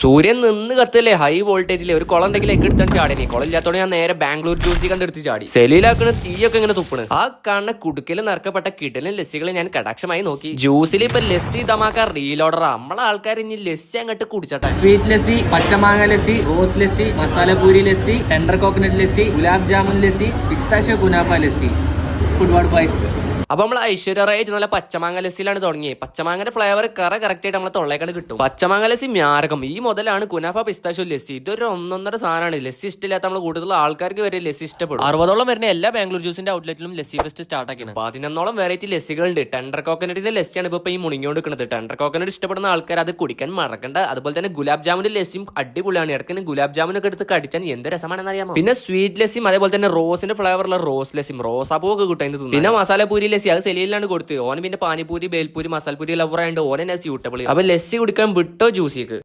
സൂര്യൻ നിന്ന് കത്തല്ലേ? ഹൈ വോൾട്ടേജിലെ ഒരു കുളം എന്തെങ്കിലും എടുത്താണ് ചാടി. കുളം ഇല്ലാത്തോടെ ഞാൻ നേരെ ബാംഗ്ലൂർ ജ്യൂസി കണ്ടെടുത്ത് ചാടി. സെലിയിലാക്കണ തീയൊക്കെ ഇങ്ങനെ തുപ്പണ്. ആ കാണുന്ന കുടുക്കൽ നിറക്കപ്പെട്ട കിടലും ലസ്സികൾ ഞാൻ കടാക്ഷമായി നോക്കി. ജ്യൂസിൽ ഇപ്പൊ ലസ്സി തമാക്ക റീലോഡർ നമ്മളെ ആൾക്കാർ ഇനി ലസ്സി അങ്ങോട്ട് കുടിച്ചട്ടെ. സ്വീറ്റ് ലസ്സി പച്ചമാങ്ങ lassi rose lassi masalapuri lassi tender coconut lassi gulab jamun lassi pistachio kunafa lassi. ഒരുപാട് പായസം അപ്പൊ നമ്മൾ ഐശ്വര്യ റൈറ്റ് നല്ല പച്ചമാങ്ങ ലസ്സിയിലാണ് തുടങ്ങിയത് പച്ചമാങ്ങന്റെ ഫ്ലേവർ കറ കറക്റ്റ് ആയിട്ട് നമ്മളെ തൊള്ളേക്കാണ് കിട്ടും. പച്ചമാങ്ങ ലസ്സി മ്യാരകം. ഈ മുതലാണ് കുനാഫ പിസ്താശോ ലസ്സി. ഇതൊരു ഒന്നൊന്നര സാധനമാണ് ലസ്സി ഇഷ്ടമില്ലാത്ത നമ്മൾ കൂടുതലുള്ള ആൾക്കാർക്ക് വരെ ലസ്സി ഇഷ്ടപ്പെടും. അറുപതോളം വരുന്ന എല്ലാ ബാംഗ്ലൂർ ജ്യൂസിന്റെ ഔട്ട്ലെറ്റിലും ലസ്സി ഫെസ്റ്റ് സ്റ്റാർട്ട് ആക്കിയാണ് പതിനൊന്നോളം വെറൈറ്റി ലസ്സികളുണ്ട്. ടെൻഡർ കോക്കനറ്റിന്റെ ലസ്സിയാണ് ഇപ്പൊ ഈ മുണിങ്ങോണ്ട് നിൽക്കുന്നത് ടെൻഡർ കോക്കനറ്റ് ഇഷ്ടപ്പെടുന്ന ആൾക്കാർ അത് കുടിക്കാൻ മറക്കണ്ട. അതുപോലെ തന്നെ ഗുലാബ് ജാമുന്റെ ലസ്സിയും അടിപൊളിയാണ്. ഇടയ്ക്ക് ഗുലാബ് ജാമുനൊക്കെ എടുത്ത് കടിച്ചാൽ എന്ത് രസമാണെന്ന് അറിയാമോ പിന്നെ സ്വീറ്റ് ലസ്സിയും അതേപോലെ തന്നെ റോസിന്റെ ഫ്ലേവറുള്ള റോസ് ലസ്സിയും. റോസാപ്പൂവൊക്കെ കിട്ടും അതിന് പിന്നെ മസാലപൂരി ലസ്സി അത് സെലിയിലാണ് കൊടുത്ത് ഓന് പിന്നെ പാനിപൂരി ബേൽപൂരി മസാലപൂരി ലവർ ആയതുകൊണ്ട് ഓനെ സ്യൂട്ടബിൾ അപ്പൊ ലെസ്സി കുടിക്കാൻ വിട്ടോ ജ്യൂസിക്ക്